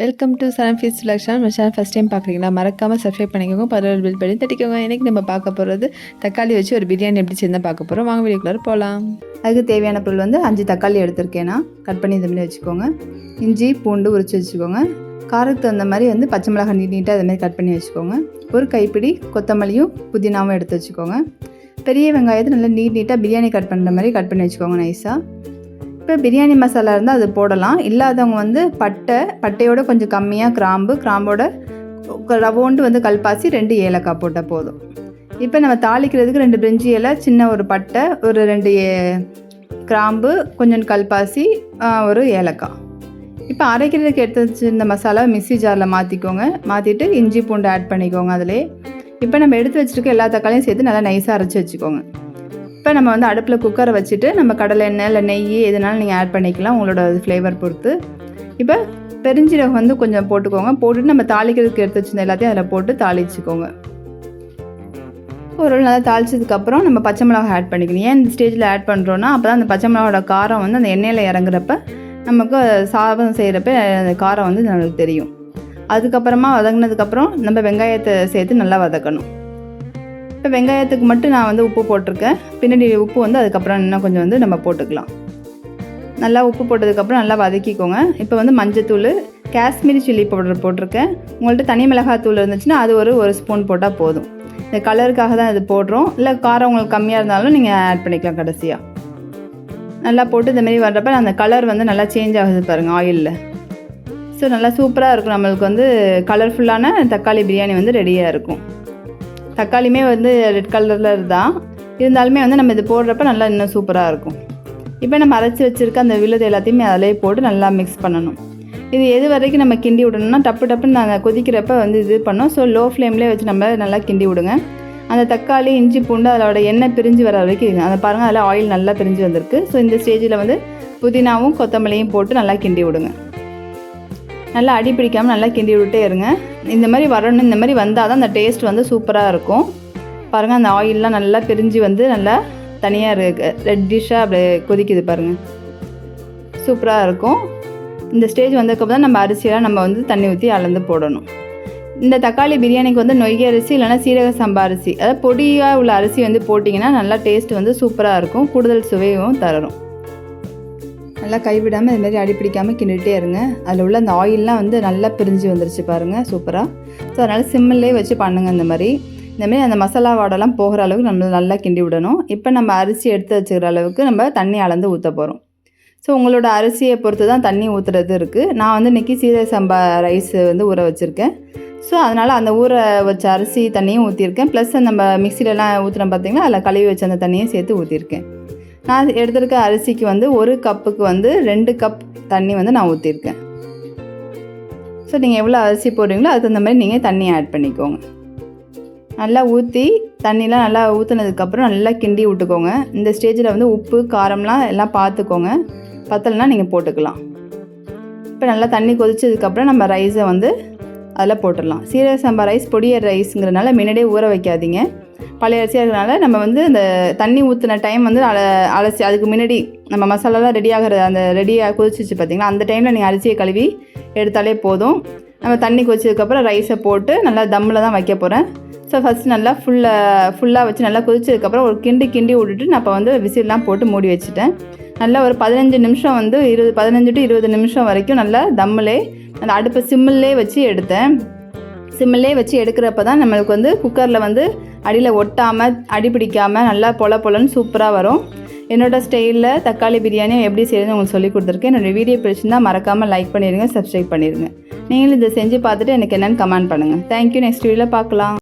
Welcome to சரம் ஃபீஸ் சுலக்ஷன் சேனல் ஃபஸ்ட் டைம் பார்க்குறீங்களா மறக்காமல் சப்ஸ்கிரைப் பண்ணிக்கோங்க பதினோரு பில் பண்ணி தட்டிக்கோங்க. இன்றைக்கி நம்ம பார்க்க போகிறது தக்காளி வச்சு ஒரு பிரியாணி எப்படி செய்யணும் பார்க்க போகிறோம் வாங்க வீடியோக்குள்ளார போகலாம் அதுக்கு தேவையான பொருள் வந்து அஞ்சு தக்காளி எடுத்திருக்கேன்னா கட் பண்ணி இந்த மாதிரி வச்சுக்கோங்க. இஞ்சி பூண்டு உரிச்சு வச்சுக்கோங்க. காரத்துக்கு தகுந்த மாதிரி வந்து பச்சை மிளகாய் நீட் நீட்டாக அதை மாதிரி கட் பண்ணி வச்சுக்கோங்க. ஒரு கைப்பிடி கொத்தமல்லியும் புதினாவும் எடுத்து வச்சுக்கோங்க. பெரிய வெங்காயத்தை நல்லா நீட் நீட்டாக பிரியாணி கட் பண்ணுற மாதிரி கட் பண்ணி வச்சுக்கோங்க நைஸாக இப்போ பிரியாணி மசாலா இருந்தால் அது போடலாம். இல்லாதவங்க வந்து பட்டை பட்டையோட கொஞ்சம் கம்மியாக கிராம்பு கிராம்போட ரவோண்டு வந்து கல்பாசி ரெண்டு ஏலக்காய் போட்டால் போதும். இப்போ நம்ம தாளிக்கிறதுக்கு ரெண்டு பிரிஞ்சி இலை சின்ன ஒரு பட்டை ஒரு ரெண்டு ஏ- கிராம்பு கொஞ்சம் கல்பாசி ஒரு ஏலக்காய். இப்போ அரைக்கிறதுக்கு எடுத்து வச்சிருந்த மசாலா மிக்சி ஜாரில் மாற்றிக்கோங்க மாற்றிட்டு இஞ்சி பூண்டு ஆட் பண்ணிக்கோங்க அதிலே இப்போ நம்ம எடுத்து வச்சுருக்க எல்லா தக்காளியும் சேர்த்து நல்லா நைஸாக அரைச்சி வச்சுக்கோங்க. இப்போ நம்ம வந்து அடுப்பில் குக்கரை வச்சுட்டு நம்ம கடலை எண்ணெய் இல்லை நெய் எதுனாலும் நீங்கள் ஆட் பண்ணிக்கலாம் உங்களோட ஃப்ளேவர் பொறுத்து. இப்போ பெருஞ்சீரகம் வந்து கொஞ்சம் போட்டுக்கோங்க. போட்டுட்டு நம்ம தாளிக்கிறதுக்கு எடுத்து வச்சிருந்த எல்லாத்தையும் அதில் போட்டு தாளிச்சுக்கோங்க. ஒரு நல்லா தாளிச்சதுக்கப்புறம் நம்ம பச்சை மிளகாய் ஆட் பண்ணிக்கணும். ஏன் இந்த ஸ்டேஜில் ஆட் பண்ணுறோன்னா அப்போ தான் அந்த பச்சை மிளகாவோட காரம் வந்து அந்த எண்ணெயில் இறங்குறப்ப நமக்கு சாதம் செய்கிறப்ப அந்த காரம் வந்து நம்மளுக்கு தெரியும். அதுக்கப்புறமா வதங்கினதுக்கப்புறம் நம்ம வெங்காயத்தை சேர்த்து நல்லா வதக்கணும். இப்போ வெங்காயத்துக்கு மட்டும் நான் வந்து உப்பு போட்டிருக்கேன். பின்னாடி உப்பு வந்து அதுக்கப்புறம் இன்னும் கொஞ்சம் வந்து நம்ம போட்டுக்கலாம். நல்லா உப்பு போட்டதுக்கப்புறம் நல்லா வதக்கிக்கோங்க. இப்போ வந்து மஞ்சத்தூள் காஷ்மீரி சில்லி பவுடர் போட்டிருக்கேன். உங்கள்கிட்ட தனி மிளகாத்தூள் இருந்துச்சுன்னா அது ஒரு ஒரு ஸ்பூன் போட்டால் போதும். இந்த கலருக்காக தான் இது போடுறோம். இல்லை காரம் உங்களுக்கு கம்மியாக இருந்தாலும் நீங்கள் ஆட் பண்ணிக்கலாம் கடைசியாக நல்லா போட்டு இந்தமாரி வர்றப்ப அந்த கலர் வந்து நல்லா சேஞ்ச் ஆகுது பாருங்கள் ஆயிலில் ஸோ நல்லா சூப்பராக இருக்கும். நம்மளுக்கு வந்து கலர்ஃபுல்லான தக்காளி பிரியாணி வந்து ரெடியாக இருக்கும். தக்காளியுமே வந்து ரெட் கலரில் தான் இருந்தாலுமே வந்து நம்ம இது போடுறப்ப நல்லா இன்னும் சூப்பராக இருக்கும். இப்போ நம்ம அரைச்சி வச்சுருக்க அந்த விழுது எல்லாத்தையுமே அதிலே போட்டு நல்லா மிக்ஸ் பண்ணணும். இது எது வரைக்கும் நம்ம கிண்டி விடணும்னா டப்பு டப்புன்னு நாங்கள் கொதிக்கிறப்ப வந்து இது பண்ணோம். ஸோ லோ ஃப்ளேம்லேயே வச்சு நம்ம நல்லா கிண்டி விடுங்க. அந்த தக்காளி இஞ்சி பூண்டு அதோட எண்ணெய் பிரிஞ்சு வர வரைக்கும் அதை பாருங்கள் அதில் ஆயில் நல்லா பிரிஞ்சு வந்திருக்கு. ஸோ இந்த ஸ்டேஜில் வந்து புதினாவும் கொத்தமல்லியும் போட்டு நல்லா கிண்டி விடுங்க. நல்லா அடி பிடிக்காமல் நல்லா கிண்டி விட்டுட்டே இருங்க. இந்த மாதிரி வரணும் இந்த மாதிரி வந்தால் தான் அந்த டேஸ்ட் வந்து சூப்பராக இருக்கும். பாருங்கள் அந்த ஆயிலெலாம் நல்லா பிரிஞ்சு வந்து நல்லா தனியாக இருக்கு. ரெட்டிஷாக அப்படியே கொதிக்குது பாருங்கள் சூப்பராக இருக்கும். இந்த ஸ்டேஜ் வந்ததுக்கப்புறம் தான் நம்ம அரிசியெல்லாம் நம்ம வந்து தண்ணி ஊற்றி அளந்து போடணும். இந்த தக்காளி பிரியாணிக்கு வந்து நொய்கி அரிசி இல்லைன்னா சீரக சம்பா அரிசி. அதாவது பொடியாக உள்ள அரிசி வந்து போட்டிங்கன்னா நல்லா டேஸ்ட் வந்து சூப்பராக இருக்கும். கூடுதல் சுவையும் தரணும். நல்லா கைவிடாமல் இதுமாரி அடி பிடிக்காமல் கிண்டிகிட்டே இருங்க. அதில் உள்ள அந்த ஆயிலெலாம் வந்து நல்லா பிரிஞ்சு வந்துருச்சு பாருங்கள் சூப்பராக ஸோ அதனால் சிம்மிலே வச்சு பண்ணுங்கள் இந்த மாதிரி. இந்தமாரி அந்த மசாலா வாடெல்லாம் போகிற அளவுக்கு நம்ம நல்லா கிண்டி விடணும். இப்போ நம்ம அரிசி எடுத்து வச்சுக்கிற அளவுக்கு நம்ம தண்ணி அளந்து ஊற்ற போகிறோம் ஸோ உங்களோட அரிசியை பொறுத்து தான் தண்ணி ஊற்றுறது இருக்குது நான் வந்து இன்றைக்கி சீரக சம்பா ரைஸ் வந்து ஊற வச்சுருக்கேன். ஸோ அதனால் அந்த ஊற வச்ச அரிசி தண்ணியும் ஊற்றிருக்கேன் ப்ளஸ் நம்ம மிக்சிலலாம் ஊற்றுறோம் பார்த்திங்கன்னா அதில் கழுவி வச்ச அந்த தண்ணியும் சேர்த்து ஊற்றிருக்கேன் நான் எடுத்திருக்க அரிசிக்கு வந்து ஒரு கப்புக்கு வந்து ரெண்டு கப் தண்ணி வந்து நான் ஊற்றிருக்கேன் ஸோ நீங்கள் எவ்வளோ அரிசி போடுறீங்களோ அதுக்கு தகுந்த மாதிரி நீங்கள் தண்ணி ஆட் பண்ணிக்கோங்க. நல்லா ஊற்றி தண்ணிலாம் நல்லா ஊற்றுனதுக்கப்புறம் நல்லா கிண்டி விட்டுக்கோங்க. இந்த ஸ்டேஜில் வந்து உப்பு காரம்லாம் எல்லாம் பார்த்துக்கோங்க பத்தலைனா நீங்கள் போட்டுக்கலாம். இப்போ நல்லா தண்ணி கொதிச்சதுக்கப்புறம் நம்ம ரைஸை வந்து அதில் போட்டுடலாம். சீரக சம்பா ரைஸ் பொடியர் ரைஸுங்கிறனால முன்னாடியே ஊற வைக்காதீங்க. பழைய அரிசியாக இருக்கிறனால நம்ம வந்து அந்த தண்ணி ஊற்றின டைம் வந்து அல அலசி அதுக்கு முன்னாடி நம்ம மசாலாலாம் ரெடி ஆகிற அந்த ரெடியாக கொதிச்சிச்சு பார்த்திங்களா அந்த டைமில் நீங்கள் அரிசியை கழுவி எடுத்தாலே போதும். நம்ம தண்ணி கொதிச்சதுக்கப்புறம் ரைஸை போட்டு நல்லா தம்மில் தான் வைக்க போகிறேன் ஸோ ஃபஸ்ட் நல்லா ஃபுல்லாக ஃபுல்லாக வச்சு நல்லா கொதிச்சதுக்கப்புறம் ஒரு கிண்டி கிண்டி விட்டுட்டு நான் இப்போ வந்து விசில்லாம் போட்டு மூடி வச்சுட்டேன். நல்லா ஒரு பதினஞ்சு நிமிஷம் வந்து இருபது பதினஞ்சு டு இருபது நிமிஷம் வரைக்கும் நல்லா தம்மிலே அந்த அடுப்பை சிம்மிலே வச்சு எடுத்தேன். சிம்மிலே வச்சு எடுக்கிறப்ப தான் நம்மளுக்கு வந்து குக்கரில் வந்து அடியில் ஒட்டாமல் அடி பிடிக்காமல் நல்லா பொல பொலன்னு சூப்பராக வரும். என்னோடய ஸ்டைலில் தக்காளி பிரியாணி எப்படி செய்யணும்னு உங்களுக்கு சொல்லி கொடுத்துருக்கேன். என்னோடய வீடியோ பிடிச்சிருந்தால் மறக்காமல் லைக் பண்ணிடுங்க சப்ஸ்கிரைப் பண்ணிடுங்க நீங்களும் இதை செஞ்சு பார்த்துட்டு எனக்கு என்னென்னு கமெண்ட் பண்ணுங்கள் தேங்க்யூ நெக்ஸ்ட் வீடியோவில் பார்க்கலாம்.